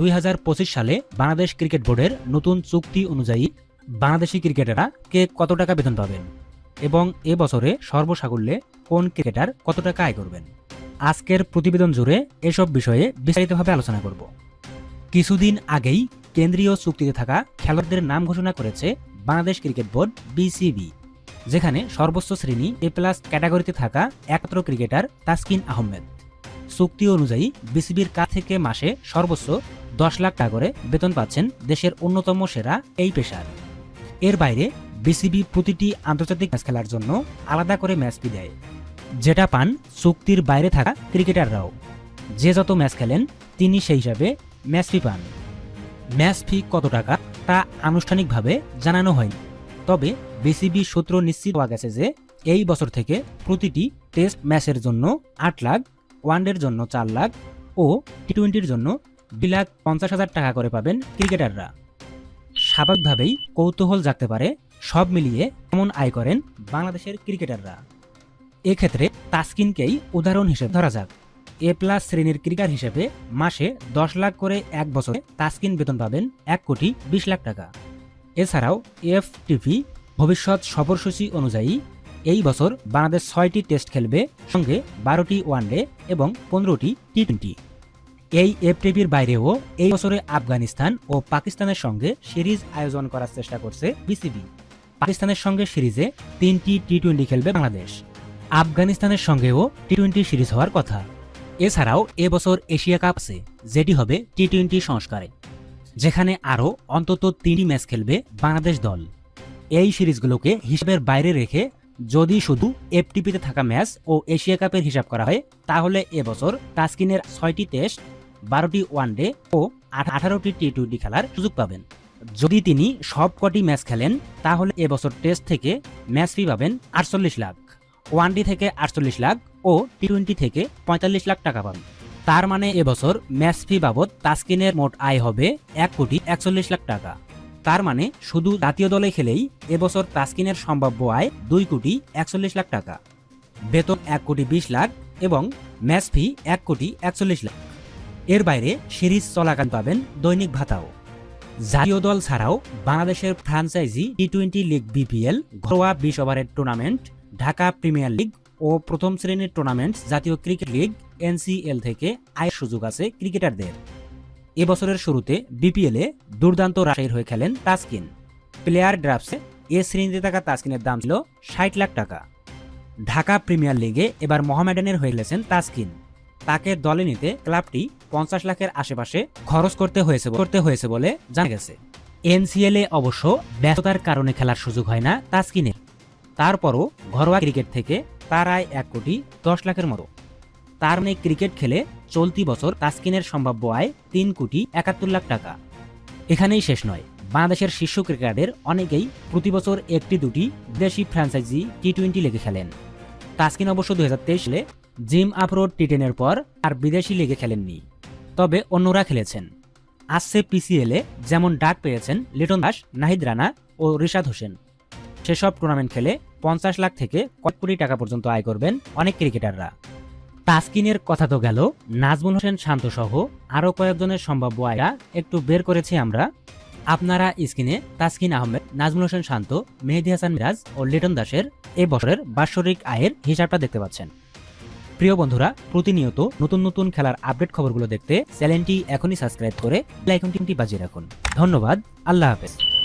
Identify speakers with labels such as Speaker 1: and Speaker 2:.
Speaker 1: দুই হাজার পঁচিশ সালে বাংলাদেশ ক্রিকেট বোর্ডের নতুন চুক্তি অনুযায়ী বাংলাদেশি ক্রিকেটাররা কে কত টাকা বেতন পাবেন এবং এ বছরে সর্বসাকুল্যে কোন ক্রিকেটার কত টাকা আয় করবেন? আজকের প্রতিবেদন জুড়ে এসব বিষয়ে বিস্তারিতভাবে আলোচনা করব। কিছুদিন আগেই কেন্দ্রীয় চুক্তিতে থাকা খেলোয়াড়দের নাম ঘোষণা করেছে বাংলাদেশ ক্রিকেট বোর্ড বিসিবি, যেখানে সর্বোচ্চ শ্রেণি এ প্লাস ক্যাটাগরিতে থাকা একমাত্র ক্রিকেটার তাসকিন আহমেদ। চুক্তি অনুযায়ী বিসিবির কাছ থেকে মাসে সর্বোচ্চ দশ লাখ টাকা করে বেতন পাচ্ছেন দেশের অন্যতম সেরা এই পেশার। এর বাইরে বিসিবি প্রতিটি আন্তর্জাতিক ম্যাচ খেলার জন্য আলাদা করে ম্যাচ ফি দেয়। যেটা পান চুক্তির বাইরে থাকা ক্রিকেটাররাও। যে যত ম্যাচ খেলেন, তিনি সেই হিসাবে ম্যাচ ফি পান। ম্যাচ ফি কত টাকা, তা আনুষ্ঠানিকভাবে জানানো হয়নি। তবে বিসিবি সূত্র নিশ্চিত হওয়া গেছে যে, এই বছর থেকে প্রতিটি টেস্ট ম্যাচের জন্য আট লাখ, ওয়ানডের জন্য চার লাখ ও টি টোয়েন্টির জন্য দুই লাখ পঞ্চাশ হাজার টাকা করে পাবেন ক্রিকেটাররা। স্বাভাবিকভাবেই কৌতূহল জাগতে পারে, সব মিলিয়ে কেমন আয় করেন বাংলাদেশের ক্রিকেটাররা। এক্ষেত্রে তাসকিনকেই উদাহরণ হিসেবে ধরা যাক। এ প্লাস শ্রেণির ক্রিকেটার হিসেবে মাসে দশ লাখ করে এক বছরে তাসকিন বেতন পাবেন এক কোটি বিশ লাখ টাকা। এছাড়াও এফ টিভি ভবিষ্যৎ সফরসূচি অনুযায়ী এই বছর বাংলাদেশ ছয়টি টেস্ট খেলবে, সঙ্গে বারোটি ওয়ানডে এবং পনেরোটি টি টোয়েন্টি। এই এফটিভির বাইরেও এই বছরে আফগানিস্তান ও পাকিস্তানের সঙ্গে সিরিজ আয়োজন করার চেষ্টা করছে বিসিবি। পাকিস্তানের সঙ্গে সিরিজে তিনটি টি টোয়েন্টি খেলবে বাংলাদেশ। আফগানিস্তানের সঙ্গেও টি টোয়েন্টি সিরিজ হওয়ার কথা। এছাড়াও এবছর এশিয়া কাপ আছে, যেটি হবে টি টোয়েন্টি সংস্কারে, যেখানে আরও অন্তত তিনটি ম্যাচ খেলবে বাংলাদেশ দল। এই সিরিজগুলোকে হিসাবের বাইরে রেখে যদি শুধু এফটিপিতে থাকা ম্যাচ ও এশিয়া কাপের হিসাব করা হয়, তাহলে এবছর তাসকিনের ছয়টি টেস্ট বারোটি ওয়ানডে ও আঠারোটি টি টোয়েন্টি খেলার সুযোগ পাবেন। যদি তিনি সব কটি ম্যাচ খেলেন, তাহলে এবছর টেস্ট থেকে ম্যাচ ফি পাবেন আটচল্লিশ লাখ। ওয়ানডে থেকে আটচল্লিশ লাখ ও টি টোয়েন্টি থেকে পঁয়তাল্লিশ লাখ টাকা পাবেন। তার মানে এবছর ম্যাচ ফি বাবদ তাসকিনের মোট আয় হবে এক কোটি একচল্লিশ লাখ টাকা। তার মানে শুধু জাতীয় দলে খেলেই এবছর তাসকিনের সম্ভাব্য আয় দুই কোটি একচল্লিশ লাখ টাকা। বেতন এক কোটি বিশ লাখ এবং ম্যাচ ফি এক কোটি একচল্লিশ লাখ। এর বাইরে সিরিজ চলাকালীন পাবেন দৈনিক ভাতাও। জাতীয় দল ছাড়াও বাংলাদেশের franchise T twenty league BPL, ঘরোয়া বিশ ওভারের টুর্নামেন্ট, ঢাকা প্রিমিয়ার লিগ ও প্রথম শ্রেণির টুর্নামেন্ট, জাতীয় ক্রিকেট লিগ এনসিএল থেকে আয়ের সুযোগ আছে ক্রিকেটারদের। এবছরের শুরুতে বিপিএলে দুর্দান্ত রাজশাহীর হয়ে খেলেন তাসকিন। প্লেয়ার ড্রাফটসে এ শ্রেণীতে থাকা তাসকিনের দাম ছিল ষাট লাখ টাকা। ঢাকা প্রিমিয়ার লিগে এবার মোহামেডানের হয়ে গেলেছেন তাসকিন। তাকে দলে নিতে ক্লাবটি পঞ্চাশ লাখের আশেপাশে খরচ করতে হয়েছে করতে হয়েছে বলে জানা গেছে। এনসিএল এ অবশ্য ব্যস্ততার কারণে খেলার সুযোগ হয় না তাসকিনের। তারপরও ঘরোয়া ক্রিকেট থেকে তার আয় এক কোটি দশ লাখের মতো। তার মানে ক্রিকেট খেলে চলতি বছর তাসকিনের সম্ভাব্য আয় তিন কোটি একাত্তর লাখ টাকা। এখানেই শেষ নয়, বাংলাদেশের শীর্ষ ক্রিকেটারদের অনেকেই প্রতি বছর একটি দুটি দেশি ফ্র্যাঞ্চাইজি টি টোয়েন্টি লিগে খেলেন। তাসকিন অবশ্য দুই সালে জিম আফরোড টি টেনের পর আর বিদেশি লিগে খেলেননি, তবে অন্যরা খেলেছেন। আসছে পিসিএলে যেমন ডাক পেয়েছেন লিটন দাস, নাহিদ রানা ও রিশাদ হোসেন। সেসব টুর্নামেন্ট খেলে পঞ্চাশ লাখ থেকে কয়েক কোটি টাকা পর্যন্ত আয় করবেন অনেক ক্রিকেটাররা। তাসকিনের কথা তো গেল, নাজমুল হোসেন শান্ত সহ আরও কয়েকজনের সম্ভাব্য আয়রা একটু বের করেছি আমরা। আপনারা স্ক্রিনে তাসকিন আহমেদ, নাজমুল হোসেন শান্ত, মেহেদি হাসান মিরাজ ও লিটন দাসের এ বছরের বাৎসরিক আয়ের হিসাবটা দেখতে পাচ্ছেন। প্রিয় বন্ধুরা, প্রতিনিয়ত নতুন নতুন খেলার আপডেট খবরগুলো দেখতে চ্যানেলটি এখনই সাবস্ক্রাইব করে লাইকনটি বাজিয়ে রাখুন। ধন্যবাদ, আল্লাহ হাফেজ।